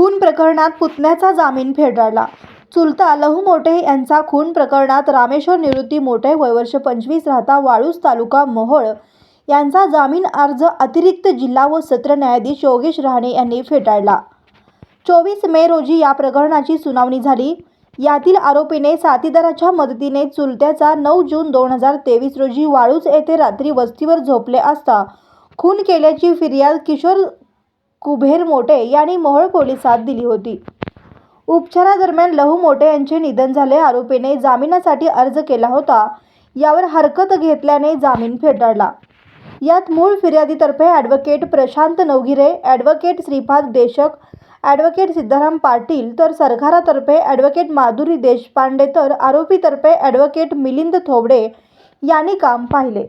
खून प्रकरणात पुतण्याचा जामीन फेटाळला चुलता लहू मोठे यांचा खून प्रकरणात रामेश्वर निवृत्ती मोठे वय वर्ष पंचवीस राहता वाळूस तालुका मोहोळ. यांचा जामीन अर्ज अतिरिक्त जिल्हा व सत्र न्यायाधीश योगेश रहाणे यांनी फेटाळला चोवीस मे रोजी या प्रकरणाची सुनावणी झाली. यातील आरोपीने साथीदाराच्या मदतीने चुलत्याचा नऊ जून दोन हजार तेवीस रोजी वाळूज येथे रात्री वस्तीवर झोपले असता खून केल्याची फिर्याद किशोर कुबेर मोटे यांनी मोहोळ पोलिसात दिली होती. उपचारादरम्यान लहू मोटे यांचे निधन झाले. आरोपीने जामिनासाठी अर्ज केला होता. यावर हरकत घेतल्याने जामीन फेटाळला. यात मूळ फिर्यादीतर्फे advocate Prashant Navgire advocate Shripad Deshak advocate Siddharam Patil तर सरकारातर्फे ॲडव्होकेट माधुरी देशपांडे तर आरोपीतर्फे ॲडव्होकेट मिलिंद थोबडे यांनी काम पाहिले.